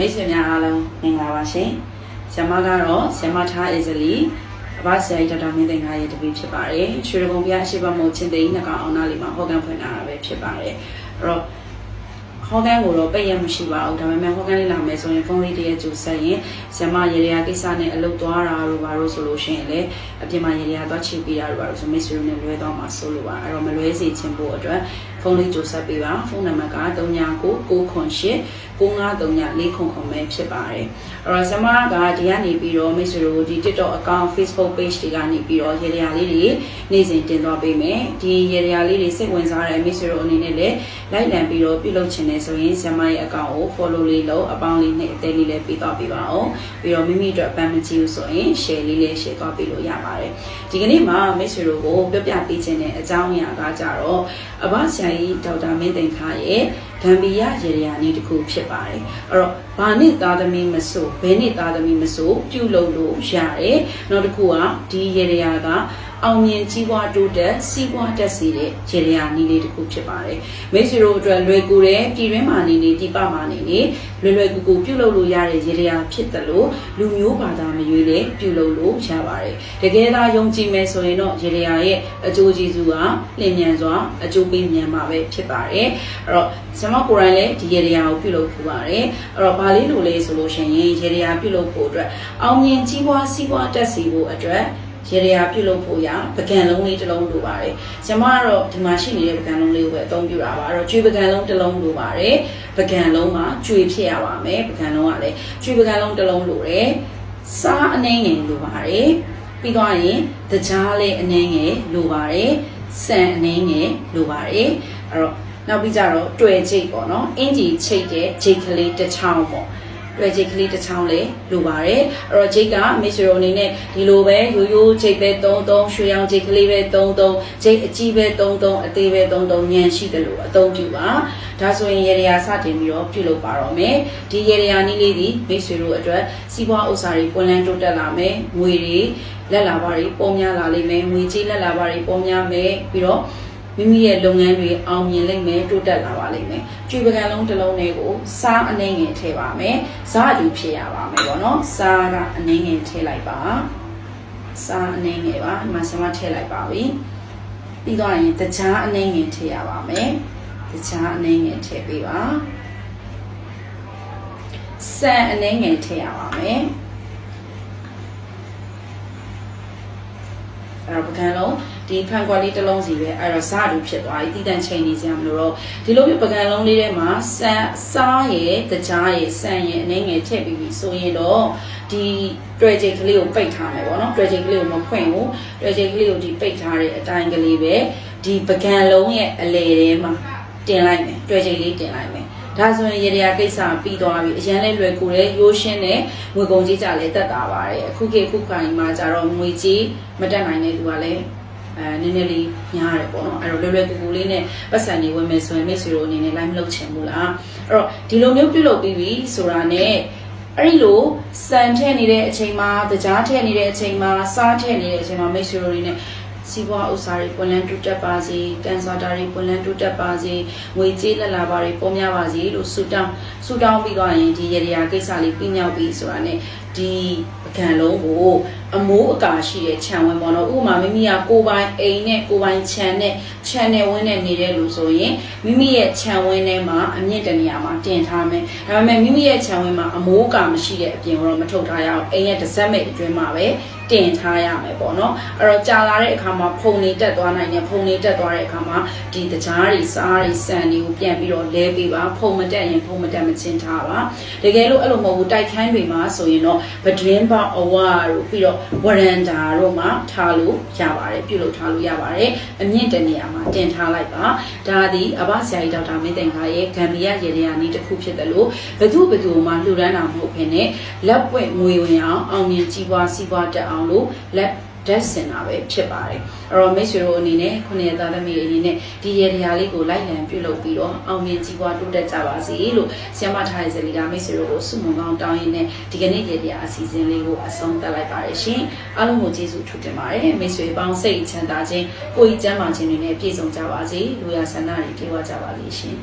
မိတ်ဆွေများအားလုံးမင်္ဂလာပါရှင်။ဇမကတော့ဇမထား easily အဘဆရာကြီးဒေါက်တာမင်းသိန်းခါရဲ့တပည့်ဖြစ်ပါတယ်။ရွှေရကုံပြအရှိဘမုံချင်းသိန်းနှကောင်အောင်နာလေးမှာဟောကန်ဖွင့်လာတာပဲဖြစ်ပါတယ်။အဲ့တော့ဟောကန်ကိုတော့ပိတ်ရမရှိပါဘူး။ဒါပေမဲ့ဟောကန်လေးလာမယ်ဆိုရင်ဖုန်းလေးတည်းရဲ့ကြိုဆက်ရင်ဇမရေရာကိစ္စနဲ့အလုပ်သွားတာတို့ဘာလို့ဆိုလို့ရှိရင်လေအပြင်မှာရေရာသွားချိပေးတာတို့ဘာလို့ဆိုမိတ်ဆွေတို့နဲ့လွဲသွားမှာဆိုလို့ပါ။အဲ့တော့မလွဲစေချင်ဖို့အတွက်ဖုန်းလေးကြိုဆက်ပေးပါ။ဖုန်းနံပါတ်က399998 9539ခုပဲဖြစ်ပါတယ်။အဲ့တော့ဇမကဒီကနေပြီးတော့မိတ်ဆွေတို့ဒီ TikTok account Facebook page တွေကနေပြီးတော့ရေရာလေးတွေနေ့စဉ်တင်သွားပေးမယ်။ဒီရေရာလေးတွေစိတ်ဝင်စားတဲ့မိတ်ဆွေတို့အနေနဲ့လည်းလိုက်လံပြီးတော့ပြုလုပ်ချင်တယ်ဆိုရင်ဇမရဲ့ account ကို follow လေးလုပ်အပေါင်းလေးနဲ့အသေးလေးလည်းပေးသွားပေးပါအောင်။ပြီးတော့မိမိအတွက်အပန်းမကြည့်ဘူးဆိုရင် share လေးလည်း share သွားပေးလို့ရပါတယ်။ဒီကနေ့မှာမိတ်ဆွေတို့ကိုပြပြပေးခြင်းတဲ့အကြောင်းအရာကကြတော့အဘဆရာကြီးဒေါက်တာမင်းသိန်ခါရဲ့ဂမ်ဘီယာရေရာနေတစ်ခုဖြစ်ပါတယ်အဲ့တော့ဘာနဲ့သားသမီးမဆိုဘယ်နဲ့သားသမီးမဆိုပြုလုပ်လို့ရတယ်နောက်တစ်ခုကဒီရေရာက အောင်မြင်ကြီးပွားတိုးတက်စီးပွားတက်စေတဲ့ရေရာနီးလေးတစ်ခုဖြစ်ပါတယ်မိတ်ဆွေတို့အတွက်လွယ်ကူတဲ့ပြည်တွင်းမှာနေနေဒီပမှာနေနေလွယ်လွယ်ကူကူပြုလုပ်လို့ရတဲ့ရေရာဖြစ်တယ်လို့လူမျိုးဘာသာမရွေးလည်းပြုလုပ်လို့ရပါတယ်တကယ်သာယုံကြည်မယ်ဆိုရင်တော့ရေရာရဲ့အကျိုးကျေးဇူးကလျင်မြန်စွာအကျိုးပေးမြန်မှာပဲဖြစ်ပါတယ်အဲ့တော့ဇမကိုရိုင်းလည်းဒီရေရာကိုပြုလုပ်ပူပါတယ်အဲ့တော့ဘာလေးလိုလဲဆိုလို့ရှိရင်ရေရာပြုလုပ်ဖို့အတွက်အောင်မြင်ကြီးပွားစီးပွားတက်စီဖို့အတွက် ရေရာပြုလုပ်ဖို့ရပကံလုံးလေးတစ်လုံးလိုပါတယ်။ကျွန်မကတော့ဒီမှာရှိနေတဲ့ပကံလုံးလေးကိုပဲအသုံးပြုတာပါ။အဲ့တော့ကျွေးပကံလုံးတစ်လုံးလိုပါတယ်။ပကံလုံးမှာကျွေးဖြစ်ရပါမယ်။ပကံလုံးကလည်းကျွေးပကံလုံးတစ်လုံးလိုတယ်။စားအနှင်းငယ်လိုပါတယ်။ပြီးတော့ရင်တကြားလေးအနှင်းငယ်လိုပါတယ်။ဆန်အနှင်းငယ်လိုပါတယ်။အဲ့တော့နောက်ပြီးကြတော့တွေ့ချိတ်ပေါ့နော်။အင်ဂျီချိတ်တဲ့ချိတ်ကလေးတစ်ချောင်းပေါ့။ တွေ့ချိတ်ကလေးတစ်ချောင်းလေးလိုပါတယ်အဲ့တော့ချိတ်ကမိတ်ဆွေတို့အနေနဲ့ဒီလိုပဲရိုးရိုးချိတ်ပဲ33ရွှေရောင်ချိတ်ကလေးပဲ33ချိတ်အကြီးပဲ33အသေးပဲ33ညံရှိတယ်လို့အသုံးပြုပါဒါဆိုရင်ရေရာစတင်ပြီးတော့ပြုလုပ်ပါတော့မယ်ဒီရေရာနည်းလေးဒီမိတ်ဆွေတို့အတွက်စီးပွားဥစ္စာတွေပွင့်လန်းတိုးတက်လာမယ်ငွေတွေလက်လာပါတွေပုံများလာလိမ့်မယ်ငွေကြီးလက်လာပါတွေပုံများမယ်ပြီးတော့ မိမိရဲ့လုပ်ငန်းတွေအောင်မြင်လိမ့်မယ်တိုးတက်လာပါလိမ့်မယ်။ကြွေပကံလုံးတစ်လုံးတွေကိုစားအနှင်းငယ်ထည့်ပါမယ်။စားလူဖြစ်ရပါမယ်ပေါ့နော်။စားကအနှင်းငယ်ထည့်လိုက်ပါ။စားအနှင်းငယ်ပါဒီမှာဆမထည့်လိုက်ပါပြီ။ပြီးတော့ရင်တခြားအနှင်းငယ်ထည့်ရပါမယ်။တခြားအနှင်းငယ်ထည့်ပေးပါ။ဆန်အနှင်းငယ်ထည့်ရပါမယ်။ အဲ့တော့ပကံလုံးဒီဖန်ကွာလေးတစ်လုံးစီပဲအဲ့တော့စားတူဖြစ်သွားပြီတည်တံ့ချိန်နေစရာမလိုတော့ဒီလိုမျိုးပကံလုံးလေးထဲမှာစံစားရဲ့တကြားရဲ့စံရဲ့အနေငယ်ထည့်ပြီးပြီဆိုရင်တော့ဒီတွေ့ချိန်ကလေးကိုပိတ်ထားမယ်ပေါ့နော်တွေ့ချိန်ကလေးကိုမဖွင့်ဘူးတွေ့ချိန်ကလေးကိုဒီပိတ်ထားတဲ့အတိုင်းကလေးပဲဒီပကံလုံးရဲ့အလေထဲမှာတင်လိုက်မယ်တွေ့ချိန်လေးတင်လိုက်မယ် ဒါဆိုရင်ရေရာကိစ္စပြီးသွားပြီအရန်လဲလွယ်ကူတယ်ရိုးရှင်းတယ်ငွေကုန်ကြီးကြလည်းတက်တာပါတယ်အခုခေတ်ခုခိုင်မှာကြတော့ငွေကြီးမတက်နိုင်တဲ့သူကလည်းအဲနည်းနည်းလေးညားရတယ်ပေါ့နော်အဲ့တော့လွယ်လွယ်ကူကူလေးနဲ့ပတ်စံနေဝင်မယ်ဆိုရင်မိတ်ဆွေတို့အနေနဲ့ line မလုပ်ချင်ဘူးလားအဲ့တော့ဒီလိုမျိုးပြုလုပ်ပြီးပြီဆိုတာနဲ့အဲ့ဒီလိုစံထည့်နေတဲ့အချိန်မှာတကြားထည့်နေတဲ့အချိန်မှာစားထည့်နေတဲ့အချိန်မှာမိတ်ဆွေတို့တွေနဲ့ စီးပွားဥစ္စာတွေပွင့်လန်းတိုးတက်ပါစေကန်ဆာတာတွေပွင့်လန်းတိုးတက်ပါစေငွေကြေးလက်လာပါတွေပေါ်များပါစေလို့ဆုတောင်းဆုတောင်းပြီးတော့ရင်ဒီရေရာကိစ္စလေးပြီးမြောက်ပြီးဆိုတာ ਨੇ ဒီပကံလုံးကိုအမိုးအကာရှိတဲ့ခြံဝင်းပေါ့နော်ဥပမာမိမိကကိုပိုင်အိမ်နဲ့ကိုပိုင်ခြံနဲ့ခြံနဲ့ဝင်းနဲ့နေတဲ့လူဆိုရင်မိမိရဲ့ခြံဝင်းထဲမှာအမြင့်တနေရာမှာတင်ထားမယ်ဒါပေမဲ့မိမိရဲ့ခြံဝင်းမှာအမိုးအကာမရှိတဲ့အပြင်တော့မထုတ်ထားရအောင်အိမ်ရဲ့တစ်စက်မိတ်အတွင်းမှာပဲတင်ထားရမယ်ပေါ့နော်အဲ့တော့ကြာလာတဲ့အခါမှာဖုန်နေတက်သွားနိုင်တယ်ဖုန်နေတက်သွားတဲ့အခါမှာဒီတကြားတွေစားတွေစံတွေကိုပြန်ပြီးတော့လဲပေးပါဖုန်မတက်ရင်ဖုန်မတက်မချင်းထားပါတကယ်လို့အဲ့လိုမဟုတ်ဘူးတိုက်ခန်းတွေမှာဆိုရင်တော့ပဒင်းပေါအဝါတို့ပြီးတော့ဝရန်ဒါတို့မှာထားလို့ရပါတယ်ပြုလုပ်ထားလို့ရပါတယ်အမြင့်တနေရာမှာတင်ထားလိုက်ပါဒါသည်အဘဆရာကြီးဒေါက်တာမင်းတင်ခါရဲ့ဂမ်ဘီယာရေဒီယာနီးတစ်ခုဖြစ်တယ်လို့ဘသူဘသူမှလှူဒန်းတာမဟုတ်ခင်နဲ့လက်ပွင့်ငွေဝင်အောင်အောင်မြင်ကြီးပွားစီးပွားတက်အောင်လို့လက် ဓာတ်စင်တာပဲဖြစ်ပါတယ်အဲ့တော့မိတ်ဆွေတို့အနေနဲ့ခုနှစ်သားသမီးအနေနဲ့ဒီရေဒီယာလေးကိုလိုက်လံပြုလုပ်ပြီးတော့အောင်မြင်ကြီးပွားတိုးတက်ကြပါစေလို့ဆရာမထားရဲ့ဇလီကမိတ်ဆွေတို့ကိုဆုမွန်ကောင်းတောင်းရင်းနဲ့ဒီကနေ့ရေဒီယာအစီအစဉ်လေးကိုအဆုံးသတ်လိုက်ပါတယ်ရှင်အားလုံးကိုကျေးဇူးထူးတင်ပါတယ်မိတ်ဆွေပေါင်းစိတ်ချမ်းသာခြင်းကိုယ်ကြီးကျမ်းမာခြင်းတွေနဲ့ပြည့်စုံကြပါစေလူရဆန္ဒတွေပြေဝကြပါလိမ့်ရှင်